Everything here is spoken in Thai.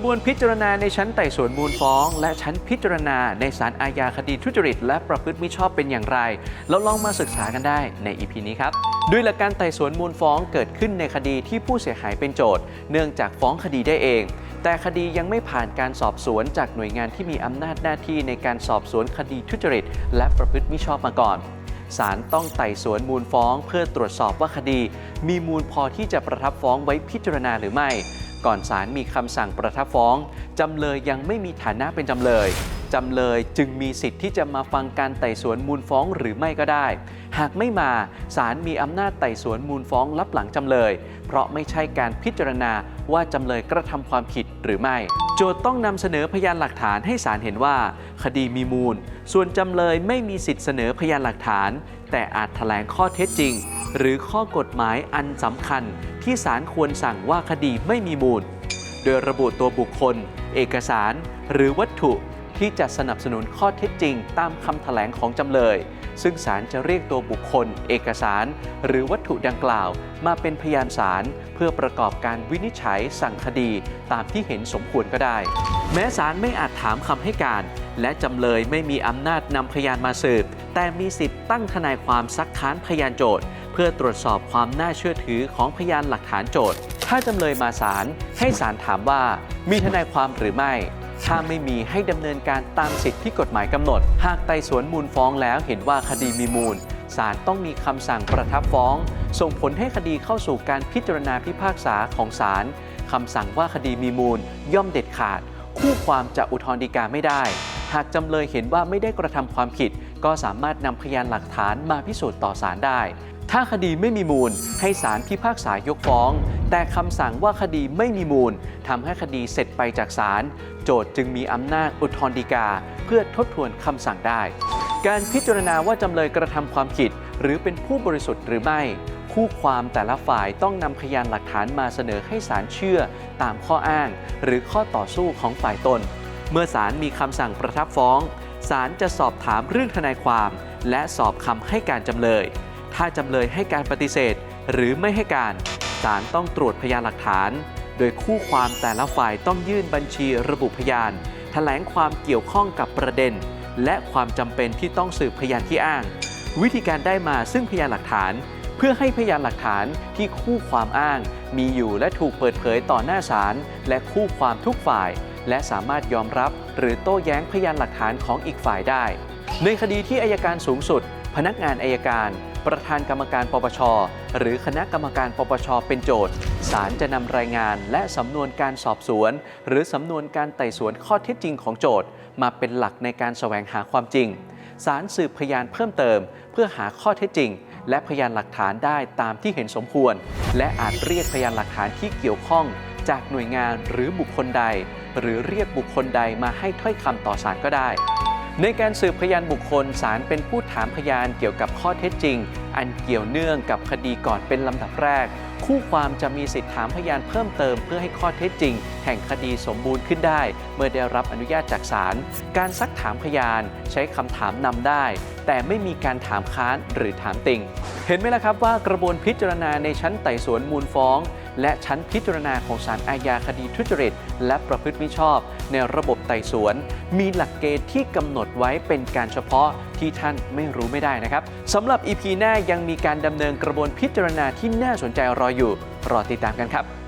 กระบวนพิจารณาในชั้นไต่สวนมูลฟ้อง และชั้นพิจารณาในศาลอาญาคดีทุจริต และประพฤติมิชอบเป็นอย่างไร เราลองมาศึกษากันได้ใน EP นี้ครับด้วยหลักการไต่สวนมูลฟ้องเกิดขึ้นในคดีที่ผู้เสียหายเป็นโจทย์ เนื่องจากฟ้องคดีได้เอง แต่คดียังไม่ผ่านการสอบสวนจากหน่วยงานที่มีอำนาจหน้าที่ในการสอบสวนคดีทุจริต และประพฤติมิชอบมาก่อนศาลต้องไต่สวนมูลฟ้อง เพื่อตรวจสอบว่าคดี มีมูลพอที่จะประทับฟ้องไว้พิจารณาหรือไม่ ก่อนศาลมีคำสั่งประทับฟ้อง จำเลยยังไม่มีฐานะเป็นจำเลย จำเลยจึงมีสิทธิ์ที่จะมาฟังการไต่สวนมูลฟ้องหรือไม่ก็ได้ หากไม่มาศาลมีอำนาจไต่สวนมูลฟ้องลับหลังจำเลย เพราะไม่ใช่การพิจารณาว่าจำเลยกระทำความผิดหรือไม่ โจทย์ต้องนำเสนอพยานหลักฐานให้ศาลเห็นว่า คดีมีมูล ส่วนจำเลยไม่มีสิทธิ์เสนอพยานหลักฐาน แต่อาจแถลงข้อเท็จจริง หรือข้อกฎหมายอันสำคัญ ที่ศาลควรสั่งว่าคดีไม่มีมูล โดยระบุตัวบุคคล เอกสาร หรือวัตถุที่จะสนับสนุนข้อเท็จจริง ตามคำแถลงของจำเลย ซึ่งศาลจะเรียกตัวบุคคล เอกสาร หรือวัตถุดังกล่าว มาเป็นพยานศาลเพื่อประกอบการวินิจฉัยสั่งคดีตามที่เห็นสมควรก็ได้ แม้ศาลไม่อาจถามคำให้การ และจำเลยไม่มีอำนาจนำพยานมาสืบ แต่มีสิทธิ์ตั้งทนายความซักค้านพยานโจทย์ เพื่อตรวจสอบความน่าเชื่อถือของพยานหลักฐานโจทย์ ถ้าจำเลยมาศาลให้ศาลถามว่ามีทนายความหรือไม่ ถ้าไม่มีให้ดำเนินการตามสิทธิที่กฎหมายกำหนด หากไต่สวนมูลฟ้องแล้วเห็นว่าคดีมีมูลศาลต้องมีคำสั่งประทับฟ้อง ส่งผลให้คดีเข้าสู่การพิจารณาพิพากษาของศาลคำสั่งว่าคดีมีมูล ย่อมเด็ดขาด คู่ความจะอุทธรณ์ฎีกาไม่ได้ หากจำเลยเห็นว่าไม่ได้กระทำความผิด ก็สามารถนำพยานหลักฐานมาพิสูจน์ต่อศาลได้ ถ้าคดีไม่มีมูล ให้ศาลพิพากษายกฟ้อง แต่คำสั่งว่าคดีไม่มีมูลทำให้คดีเสร็จไปจากศาลโจทย์จึงมีอำนาจอุทธรณ์ฎีกา เพื่อทบทวนคำสั่งได้ การพิจารณาว่าจำเลยกระทำความผิด หรือเป็นผู้บริสุทธิ์หรือไม่คู่ความแต่ละฝ่ายต้องนำพยานหลักฐานมาเสนอให้ศาลเชื่อตามข้ออ้าง หรือข้อต่อสู้ของฝ่ายตน เมื่อศาลมีคำสั่งประทับฟ้อง ศาลจะสอบถามเรื่องทนายความ และสอบคำให้การจำเลย ถ้าจำเลยให้การปฏิเสธ หรือไม่ให้การศาลต้องตรวจพยานหลักฐาน โดยคู่ความแต่ละฝ่ายต้องยื่นบัญชีระบุพยานแถลงความเกี่ยวข้องกับประเด็น และความจำเป็นที่ต้องสืบพยานที่อ้าง วิธีการได้มาซึ่งพยานหลักฐาน เพื่อให้พยานหลักฐานที่คู่ความอ้าง มีอยู่และถูกเปิดเผยต่อหน้าศาลและคู่ความทุกฝ่าย และสามารถยอมรับ หรือโต้แย้งพยานหลักฐานของอีกฝ่ายได้ ในคดีที่อายการสูงสุด พนักงานอายการ ประธานกรรมการปปช หรือคณะกรรมการปปช เป็นโจทย์ศาลจะนำรายงานและสำนวนการสอบสวน หรือสำนวนการไต่สวนข้อเท็จจริงของโจทย์ มาเป็นหลักในการแสวงหาความจริงศาลสืบพยานเพิ่มเติม เพื่อหาข้อเท็จจริง และพยานหลักฐานได้ตามที่เห็นสมควร และอาจเรียกพยานหลักฐานที่เกี่ยวข้อง จากหน่วยงานหรือบุคคลใด หรือเรียกบุคคลใดมาให้ถ้อยคำต่อศาลก็ได้ ในการสืบพยานบุคคลศาลเป็นผู้ถามพยานเกี่ยวกับข้อเท็จจริง อันเกี่ยวเนื่องกับคดีก่อนเป็นลำดับแรก คู่ความจะมีสิทธิถามพยานเพิ่มเติมเพื่อให้ข้อเท็จจริง แห่งคดีสมบูรณ์ขึ้นได้ เมื่อได้รับอนุญาตจากศาลการซักถามพยานใช้คำถามนำได้ แต่ไม่มีการถามค้านหรือถามติงเห็นไหมล่ะครับว่ากระบวนพิจารณาในชั้นไต่สวนมูลฟ้อง และชั้นพิจารณาของศาลอาญาคดีทุจริต และประพฤติมิชอบ ในระบบไต่สวน มีหลักเกณฑ์ที่กำหนดไว้เป็นการเฉพาะที่ท่านไม่รู้ไม่ได้นะครับสำหรับ EP หน้ายังมีการดำเนินกระบวนพิจารณาที่น่าสนใจรออยู่รอติดตามกันครับ